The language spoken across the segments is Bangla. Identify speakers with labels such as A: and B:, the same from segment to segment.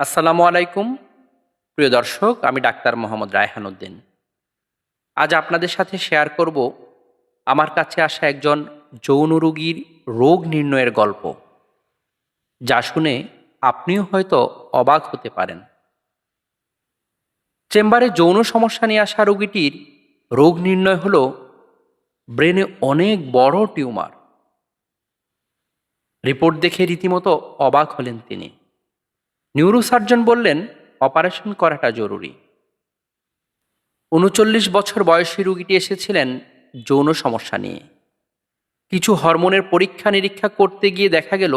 A: আসসালামু আলাইকুম। প্রিয় দর্শক, আমি ডাক্তার মোহাম্মদ রায়হান উদ্দিন। আজ আপনাদের সাথে শেয়ার করব আমার কাছে আসা একজন যৌন রোগীর রোগ নির্ণয়ের গল্প। যা শুনে আপনিও হয়তো অবাক হতে পারেন। চেম্বারে যৌন সমস্যা নিয়ে আসা রোগীটির রোগ নির্ণয় হল ব্রেনে অনেক বড় টিউমার। রিপোর্ট দেখে রীতিমতো অবাক হলেন তিনি। নিউরোসার্জন বললেন, অপারেশন করাটা জরুরি। উনচল্লিশ বছর বয়সী রুগীটি এসেছিলেন যৌন সমস্যা নিয়ে। কিছু হরমোনের পরীক্ষা নিরীক্ষা করতে গিয়ে দেখা গেল,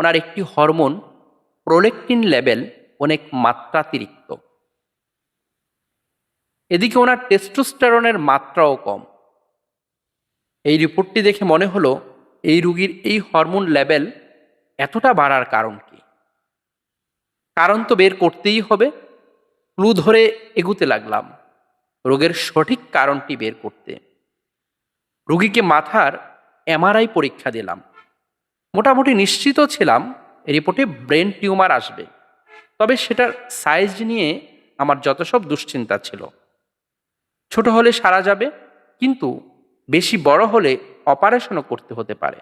A: ওনার একটি হরমোন প্রোলেকটিন লেভেল অনেক মাত্রাতিরিক্ত। এদিকে ওনার টেস্টোস্টেরনের মাত্রাও কম। এই রিপোর্টটি দেখে মনে হলো, এই রুগীর এই হরমোন লেভেল এতটা বাড়ার কারণ কি? কারণ তো বের করতেই হবে। ক্লু ধরে এগুতে লাগলাম। রোগের সঠিক কারণটি বের করতে। রুগীকে মাথার এমআরআই পরীক্ষা দিলাম। মোটামুটি নিশ্চিত ছিলাম রিপোর্টে ব্রেন টিউমার আসবে। তবে সেটার সাইজ নিয়ে আমার যত সব দুশ্চিন্তা ছিল। ছোট হলে সারা যাবে, কিন্তু বেশি বড় হলে অপারেশনও করতে হতে পারে।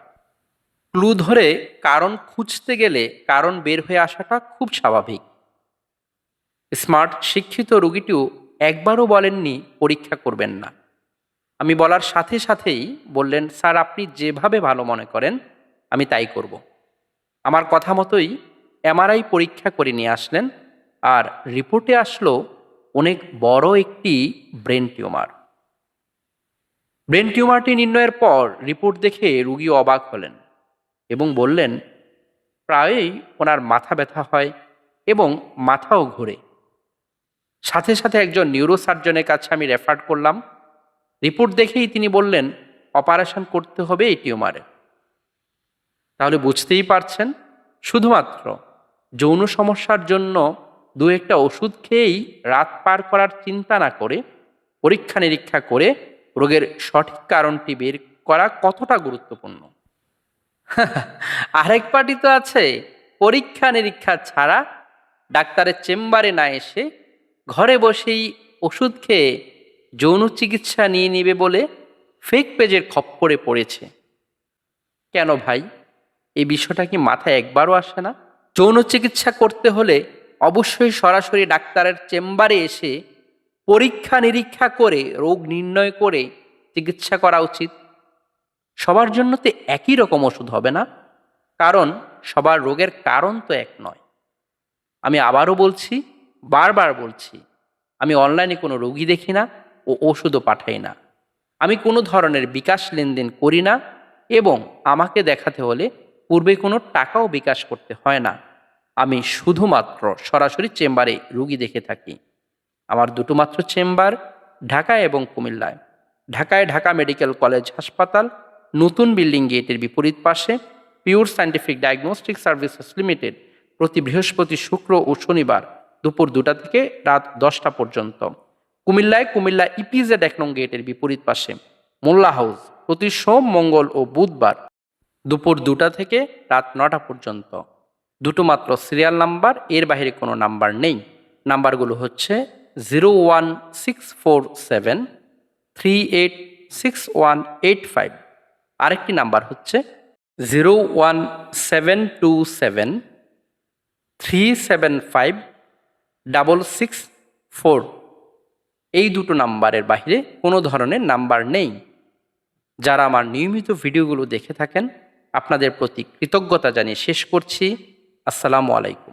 A: ক্লু ধরে কারণ খুঁজতে গেলে কারণ বের হয়ে আসাটা খুব স্বাভাবিক। স্মার্ট, শিক্ষিত রুগীটিও একবারও বলেননি পরীক্ষা করবেন না। আমি বলার সাথে সাথেই বললেন, স্যার, আপনি যেভাবে ভালো মনে করেন, আমি তাই করব। আমার কথা মতোই এমআরআই পরীক্ষা করে নিয়ে আসলেন আর রিপোর্টে আসলো অনেক বড় একটি ব্রেন টিউমার। ব্রেন টিউমারটি নির্ণয়ের পর রিপোর্ট দেখে রুগী অবাক হলেন। এবং বললেন, প্রায়ই ওনার মাথা ব্যথা হয় এবং মাথাও ঘোরে। সাথে সাথে একজন নিউরোসার্জনের কাছে আমি রেফার করলাম। রিপোর্ট দেখেই তিনি বললেন, অপারেশন করতে হবে এই টিউমারে তাহলে বুঝতেই পারছেন, শুধুমাত্র যৌন সমস্যার জন্য দু একটা ওষুধ খেয়েই রাত পার করার চিন্তা না করে পরীক্ষা নিরীক্ষা করে রোগের সঠিক কারণটি বের করা কতটা গুরুত্বপূর্ণ? আরেক পার্টি তো আছে। পরীক্ষা নিরীক্ষা ছাড়া ডাক্তারের চেম্বারে না এসে ঘরে বসেই ওষুধ খেয়ে যৌন চিকিৎসা নিয়ে নেবে বলে ফেক পেজের খপ্পরে পড়েছে। কেন ভাই? এই বিষয়টা কি মাথায় একবারও আসে না? যৌন চিকিৎসা করতে হলে অবশ্যই সরাসরি ডাক্তারের চেম্বারে এসে পরীক্ষা নিরীক্ষা করে, রোগ নির্ণয় করে চিকিৎসা করা উচিত। সবার জন্য তো একই রকম ওষুধ হবে না, কারণ সবার রোগের কারণ তো এক নয়। আমি আবারও বলছি, বারবার বলছি, আমি অনলাইনে কোনো রোগী দেখি না ও ওষুধও পাঠাই না। আমি কোনো ধরনের বিকাশ লেনদেন করি না এবং আমাকে দেখাতে হলে পূর্বে কোনো টাকাও বিকাশ করতে হয় না। আমি শুধুমাত্র সরাসরি চেম্বারে রুগী দেখে থাকি। আমার দুটো মাত্র চেম্বার ঢাকায় এবং কুমিল্লায়। ঢাকায় ঢাকা মেডিকেল কলেজ হাসপাতাল নতুন বিল্ডিং গেটের বিপরীত পাশে pure scientific diagnostic services limited প্রতি বৃহস্পতি শুক্র ও শনিবার দুপুর দুটা থেকে রাত দশটা পর্যন্ত। কুমিল্লায় কুমিল্লা ইপিজেড এক নং গেটের বিপরীত পাশে মোল্লা হাউস প্রতি সোম, মঙ্গল ও বুধবার দুপুর দুটা থেকে রাত নটা পর্যন্ত। দুটো মাত্র সিরিয়াল নাম্বার, এর বাইরে কোনো নাম্বার নেই। নাম্বারগুলো হচ্ছে zero one six four seven three eight six one eight five. আরেকটি নাম্বার হচ্ছে zero one seven two seven three seven five double six four. এই দুটো নাম্বারের বাইরে কোনো ধরনের নাম্বার নেই। যারা আমার নিয়মিত ভিডিওগুলো দেখে থাকেন, আপনাদের প্রতি কৃতজ্ঞতা জানিয়ে শেষ করছি। আসসালামু আলাইকুম।